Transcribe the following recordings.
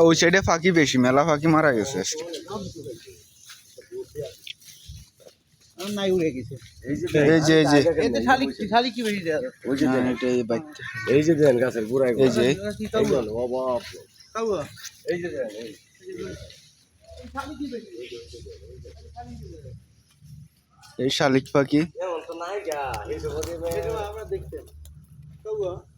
ওই সাইডে ফাঁকি বেশি মেলা ফাঁকি মারা গেছে। আজকে। নাই উড়ে গেছে। এই যে এই যে শালিক শালিক কি বেরিয়ে দেয় ওই যে না, দেন, এটা এই যে দেন গাছের গোড়ায় এই যে। এই তাও দেন, ও বাপ রে। তাও এই যে এই। এই শালিক পাখি এমন তো নাই গা, এই যে বলে মে- আমরা দেখতেন তাও ও বাবা ছিল না,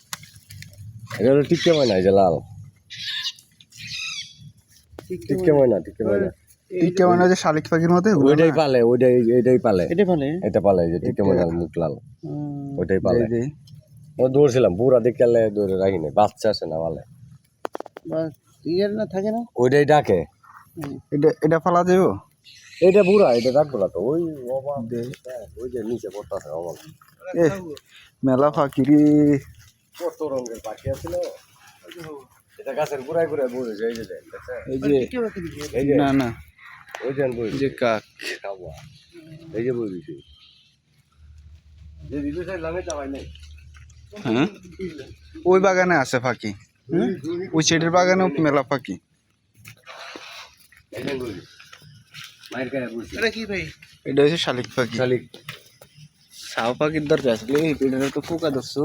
এটা হলো টিক্কা ময়না, এই যে লাল। টিক্কা ময়না, টিক্কা ময়না। ঠিক কেমন আছে শালিক পাখির মধ্যে ওইটাই পালে, ওইটাই এইটাই পালে। এটা ভালো এটা পালে, যে টিক্কা ময়নার মুখ লাল। ওইটাই পালে। যে, ও দৌড়ছিলাম, পুরা দেখে আলে দৌড়ে রাখিনি। বাচ্চা আছে না পালে। ইয়ার না থাকে না ওইটাই ডাকে। এটা এটা ফালা যাব এইটা বুড়া, এটা ডাকবো না তো। ওই হ্যাঁ, ওই যে নিচে পড়তাছে। এ মেলা ফাঁকি কত রঙের পাখি আছিল। এটা গাছের গোড়ায় গোড়ায় বসেছে এই যে এই যে এই যে না না। ওই যে বই যে কাক। খাওয়া এই যে বই দিছি যে দিদি সাইড লাগে চাবাই নাই। হ্যাঁ? ওই বাগানে আছে ফাঁকি। ওই সাইডের বাগানেও মেলা ফাঁকি। বসি এটা কি ভাই? হচ্ছে শালিক পাখি খালি সাও পাখির দরকার আসলে এই পেটের তো পোকা ধরছো।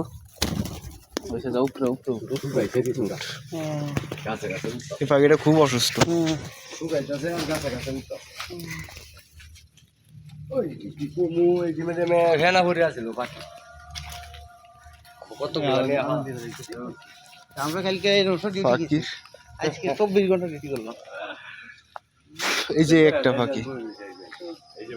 এই পাখিটা খুব অসুস্থ আমরা কালকে আজকে চব্বিশ ঘণ্টা ডিউটি করলাম এই যে একটা পাখি এই যে